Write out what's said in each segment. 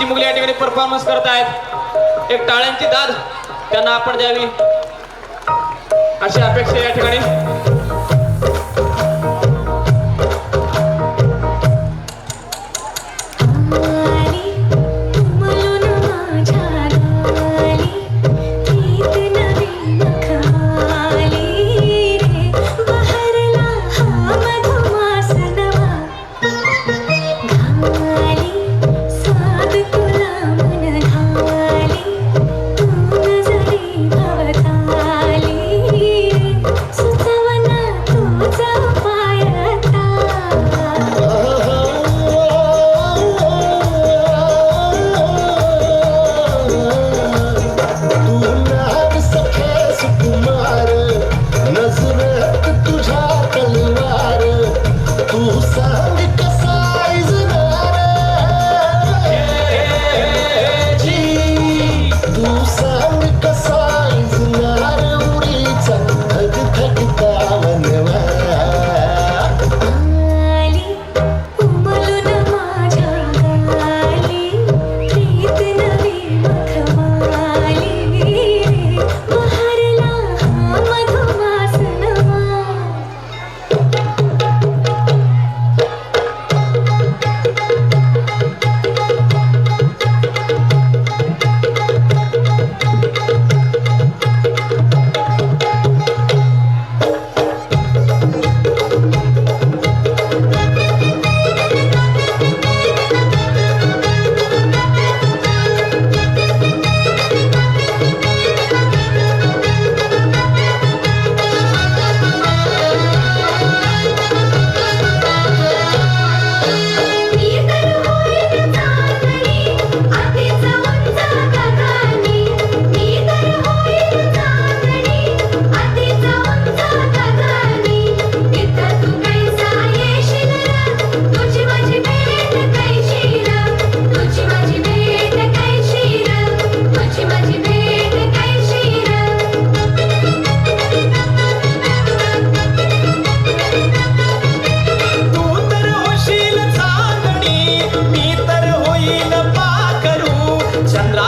ची मुली या ठिकाणी परफॉर्मन्स करत आहेत. एक टाळ्यांची दाद त्यांना आपण द्यावी. अशी अपेक्षा या ठिकाणी.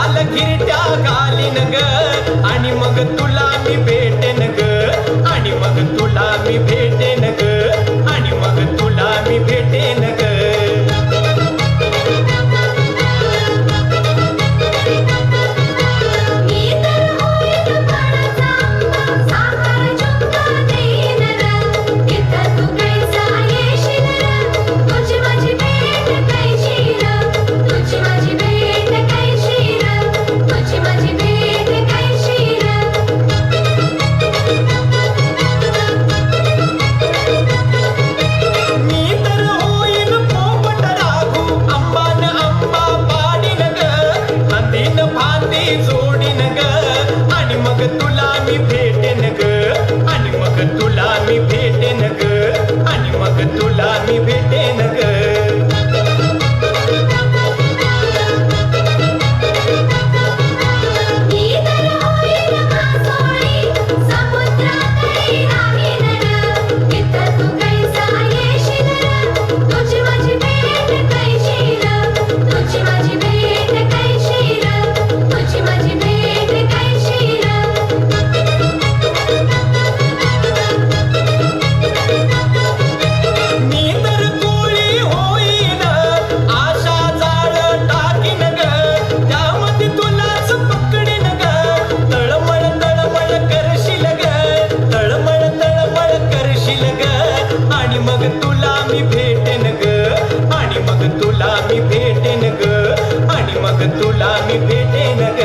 लाल गिरट्या घालीन ग. आणि मग तुला मी भेटेन ग. स्वामी भेटे नगर